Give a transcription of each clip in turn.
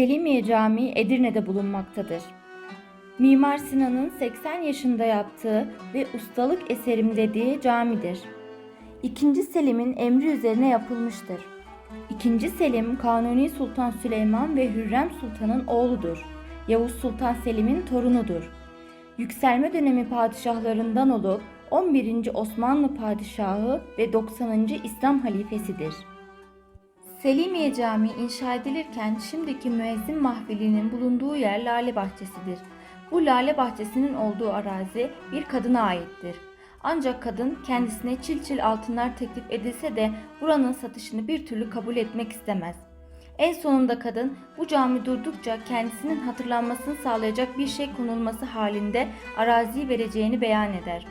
Selimiye Camii Edirne'de bulunmaktadır. Mimar Sinan'ın 80 yaşında yaptığı ve ustalık eserim dediği camidir. İkinci Selim'in emri üzerine yapılmıştır. İkinci Selim Kanuni Sultan Süleyman ve Hürrem Sultan'ın oğludur. Yavuz Sultan Selim'in torunudur. Yükselme dönemi padişahlarından olup 11. Osmanlı padişahı ve 90. İslam halifesidir. Selimiye Camii inşa edilirken şimdiki müezzin mahfilinin bulunduğu yer Lale Bahçesi'dir. Bu Lale Bahçesi'nin olduğu arazi bir kadına aittir. Ancak kadın kendisine çil çil altınlar teklif edilse de buranın satışını bir türlü kabul etmek istemez. En sonunda kadın bu cami durdukça kendisinin hatırlanmasını sağlayacak bir şey konulması halinde araziyi vereceğini beyan eder.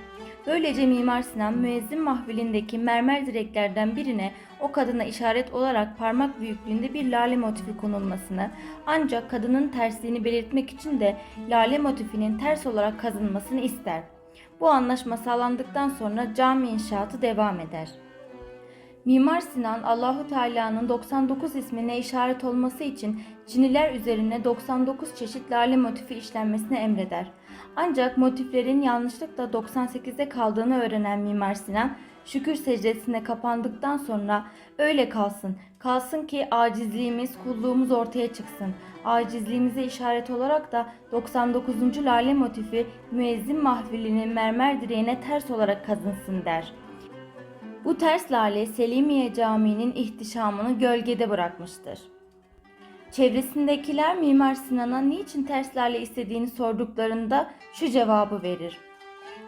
Böylece Mimar Sinan müezzin mahvilindeki mermer direklerden birine o kadına işaret olarak parmak büyüklüğünde bir lale motifi konulmasını ancak kadının tersliğini belirtmek için de lale motifinin ters olarak kazınmasını ister. Bu anlaşma sağlandıktan sonra cami inşaatı devam eder. Mimar Sinan Allahu Teala'nın 99 ismine işaret olması için ciniler üzerine 99 çeşit lale motifi işlenmesini emreder. Ancak motiflerin yanlışlıkla 98'de kaldığını öğrenen Mimar Sinan şükür secdesine kapandıktan sonra öyle kalsın, kalsın ki acizliğimiz, kulluğumuz ortaya çıksın. Acizliğimize işaret olarak da 99. lale motifi müezzin mahfilinin mermer direğine ters olarak kazınsın der. Bu ters lale Selimiye Camii'nin ihtişamını gölgede bırakmıştır. Çevresindekiler Mimar Sinan'a niçin ters lale istediğini sorduklarında şu cevabı verir.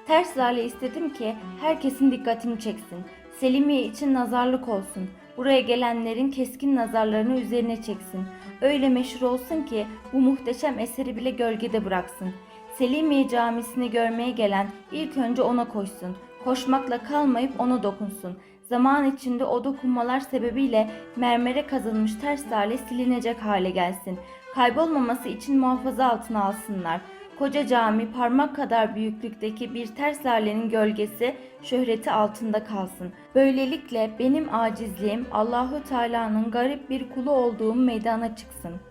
Ters lale istedim ki herkesin dikkatini çeksin. Selimiye için nazarlık olsun. Buraya gelenlerin keskin nazarlarını üzerine çeksin. Öyle meşhur olsun ki bu muhteşem eseri bile gölgede bıraksın. Selimiye Camisi'ni görmeye gelen ilk önce ona koşsun. Koşmakla kalmayıp ona dokunsun. Zaman içinde o dokunmalar sebebiyle mermere kazınmış ters lale silinecek hale gelsin. Kaybolmaması için muhafaza altına alsınlar. Koca cami parmak kadar büyüklükteki bir ters gölgesi şöhreti altında kalsın. Böylelikle benim acizliğim Allahu Teala'nın garip bir kulu olduğum meydana çıksın.''